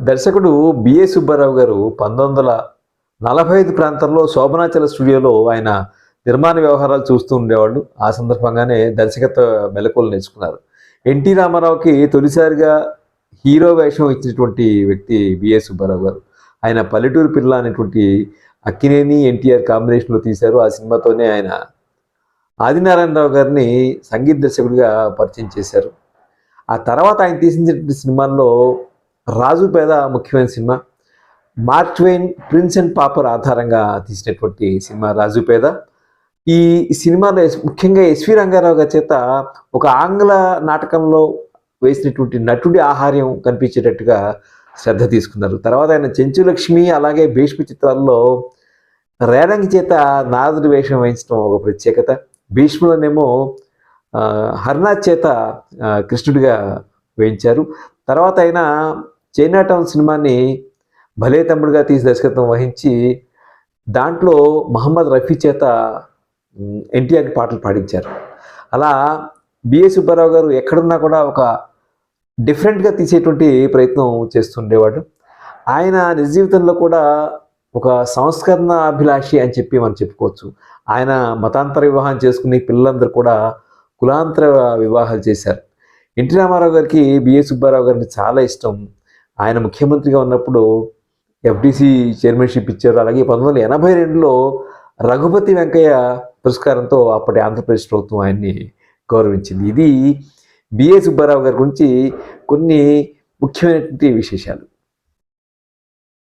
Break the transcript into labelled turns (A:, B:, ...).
A: దర్శకుడు బిఏ సుబ్బారావు గారు పంతొమ్మిది వందల నలభై ఐదు ప్రాంతంలో శోభనాచల స్టూడియోలో ఆయన నిర్మాణ వ్యవహారాలు చూస్తూ ఉండేవాళ్ళు. ఆ సందర్భంగానే దర్శకత్వ మెలకువలు నేర్చుకున్నారు. ఎన్టీ రామారావుకి తొలిసారిగా హీరో వేషం ఇచ్చినటువంటి వ్యక్తి బిఏ సుబ్బారావు గారు. ఆయన పల్లెటూరు పిల్ల అనేటువంటి అక్కినేని ఎన్టీఆర్ కాంబినేషన్లో తీశారు. ఆ సినిమాతోనే ఆయన ఆదినారాయణరావు గారిని సంగీత దర్శకుడిగా పరిచయం చేశారు. ఆ తర్వాత ఆయన తీసిన సినిమాల్లో రాజు పేద ముఖ్యమైన సినిమా. మార్క్ ప్రిన్స్ అండ్ పాపర్ ఆధారంగా తీసినటువంటి సినిమా రాజు పేద. ఈ సినిమాలో ముఖ్యంగా ఎస్వి రంగారావు గారి చేత ఒక ఆంగ్ల నాటకంలో వేసినటువంటి నటుడి ఆహార్యం కనిపించేటట్టుగా శ్రద్ధ తీసుకున్నారు. తర్వాత ఆయన చెంచు లక్ష్మి అలాగే భీష్మ చిత్రాల్లో రేరంగి చేత నారదుడి వేషం వహించడం ఒక ప్రత్యేకత. భీష్ములనేమో హర్నాథ్ చేత కృష్ణుడిగా వేయించారు. తర్వాత ఆయన చైనా టౌన్ సినిమాని భలే తమ్ముడుగా తీసి దర్శకత్వం వహించి దాంట్లో మహమ్మద్ రఫీ చేత ఎన్టీఆర్కి పాటలు పాడించారు. అలా బిఏ సుబ్బారావు గారు ఎక్కడున్నా కూడా ఒక డిఫరెంట్గా తీసేటువంటి ప్రయత్నం చేస్తుండేవాడు. ఆయన నిజ జీవితంలో కూడా ఒక సంస్కరణ అభిలాషి అని చెప్పి మనం చెప్పుకోవచ్చు. ఆయన మతాంతర వివాహం చేసుకుని పిల్లలందరూ కూడా కులాంతర వివాహాలు చేశారు. ఎన్టీ రామారావు గారికి బిఏ సుబ్బారావు గారికి చాలా ఇష్టం. ఆయన ముఖ్యమంత్రిగా ఉన్నప్పుడు ఎఫ్డిసి చైర్మన్షిప్ ఇచ్చారు. అలాగే పంతొమ్మిది వందల ఎనభై రెండులో రఘుపతి వెంకయ్య పురస్కారంతో అప్పటి ఆంధ్రప్రదేశ్ ప్రభుత్వం ఆయన్ని గౌరవించింది. ఇది బిఏ సుబ్బారావు గారి గురించి కొన్ని ముఖ్యమైనటువంటి విశేషాలు.